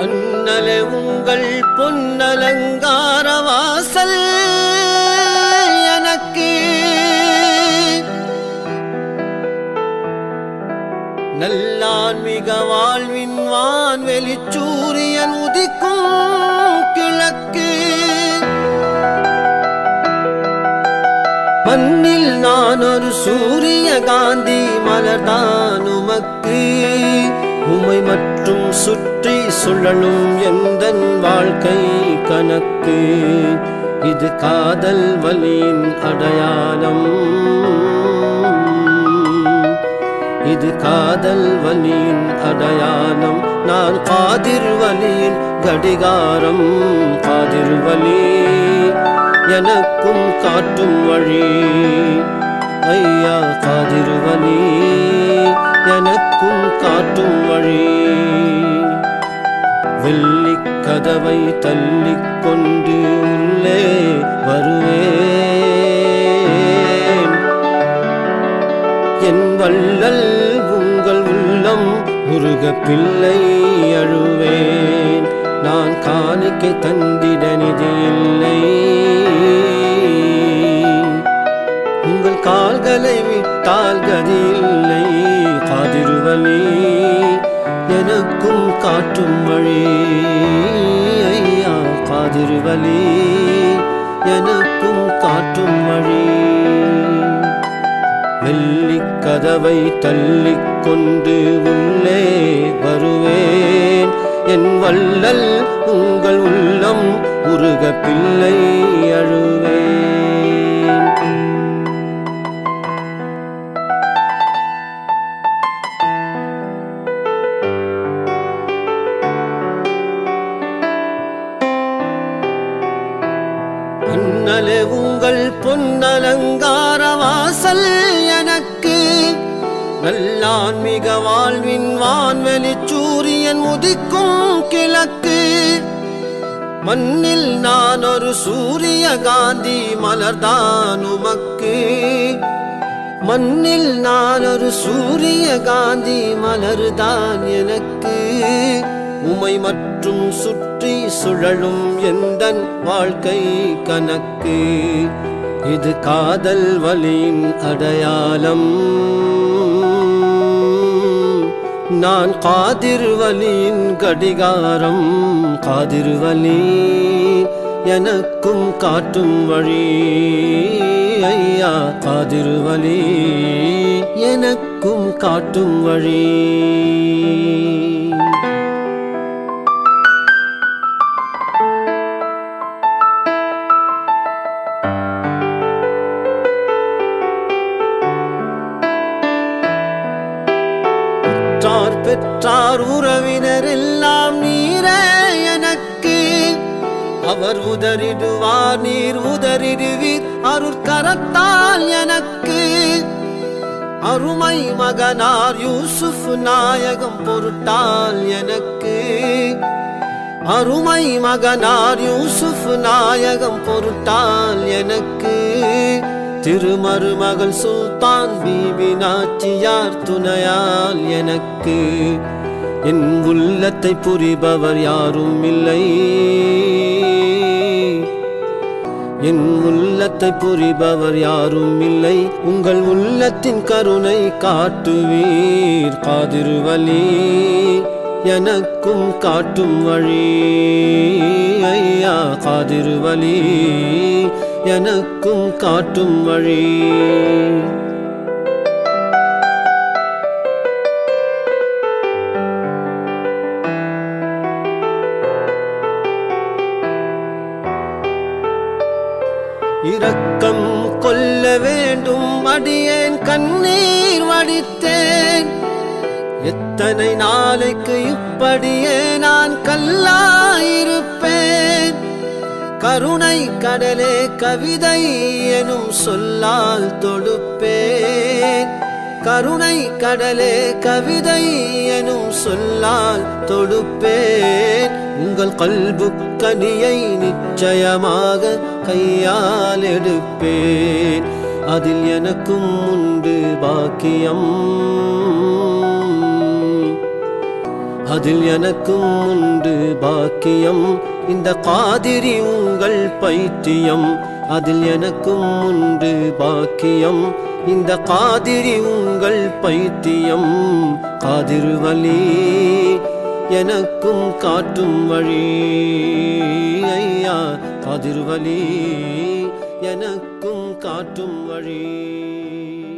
அண்ணலே உங்கள் பொன்னலங்கார வாசல் எனக்கு. நல்லான்மிக வாழ்வின் வான்வெளி சூரியன் உதிக்கும் கிழக்கு. மண்ணில் நான் ஒரு சூரிய காந்தி மலர்தான் உமக்கு. உமை மட்டும் சுற்றும் சுற்றி சுழலும் எந்த வாழ்க்கை கணக்கு? இது காதல் வலியின் அடையாளம். இது காதல் வலியின் அடையாளம். நான் காதிர் வலியின் கடிகாரம். காதிர் வலி எனக்கும் காட்டும் வழி. ஐயா காதிர் வலி. எனக்கும் காட்டும் வழி. வெள்ளிக் கதவை தள்ளிக் கொண்டு உள்ளே வருவேன். என் வள்ளல் உங்கள் உள்ளம் முருக பிள்ளை அழுவேன். நான் காணிக்கை தந்திட நிதி இல்லை. காட்டும் வழி. ஐயா காதிருவலி எனக்கும் காட்டும் வழி. வெள்ளி கதவை தள்ளி கொண்டு உள்ளே வருவேன். என் வள்ளல் உங்கள் உள்ளம் உருக பிள்ளை அழுவேன். அண்ணலே உங்கள் பொன்னலங்கார வாசல் எனக்கு. நல்லான்மிக வாழ்வின் வான்வெளி சூரியன் உதிக்கும் கிழக்கு. மண்ணில் நான் ஒரு சூரிய காந்தி மலர்தான் உமக்கு. மண்ணில் நான் ஒரு சூரிய காந்தி மலர்தான் எனக்கு. உமை மற்றும் சுற்றி சுழலும் எந்தன் வாழ்க்கை கணக்கு? இது காதல் வலியின் அடையாளம். நான் காதிர்வலியின் கடிகாரம். காதிர்வலி எனக்கும் காட்டும் வழி. ஐயா காதிர்வலி எனக்கும் காட்டும் வழி. பெற்றார் உறவினர் எல்லாம் நீரே எனக்கு. அவர் உதறிடுவார் நீர் உதறிடுவீர் அருட்கரத்தால் எனக்கு. அருமை மகனார் யூசுப் நாயகம் பொருட்டால் எனக்கு. அருமை மகனார் யூசுப் நாயகம் பொருட்டால் எனக்கு. திருமருமகள் சுல்தான் பீபி நாச்சியார் துணையால் எனக்கு? என் உள்ளத்தை புரிபவர் யாரும் இல்லை. என் உள்ளத்தை புரிபவர் யாரும் இல்லை. உங்கள் உள்ளத்தின் கருணை காட்டுவீர் காதிருவலி எனக்கும் காட்டும் வழி. ஐயா காதிருவலி எனக்கும் காட்டும் வழி. இரக்கம் கொல்ல வேண்டும் அடியேன் கண்ணீர் வடித்தேன். எத்தனை நாளைக்கு இப்படியே நான் கல்லாயிருப்பேன். கருணை கடலே கவிதை எனும் சொல்லால் தொடுப்பேன். கருணை கடலே கவிதை எனும் சொல்லால் தொடுப்பேன். உங்கள் கல்பு கனியை நிச்சயமாக கையால் எடுப்பேன். அதில் எனக்கும் உண்டு பாக்கியம். அதில் எனக்கும் உண்டு பாக்கியம். இந்த காதிரி உங்கள் பைத்தியம். அதில் எனக்கும் உண்டு பாக்கியம். இந்த காதிரி உங்கள் பைத்தியம். காதிரு வழி எனக்கும் காட்டும் வழி. ஐயா காதிரு வழி எனக்கும் காட்டும் வழி.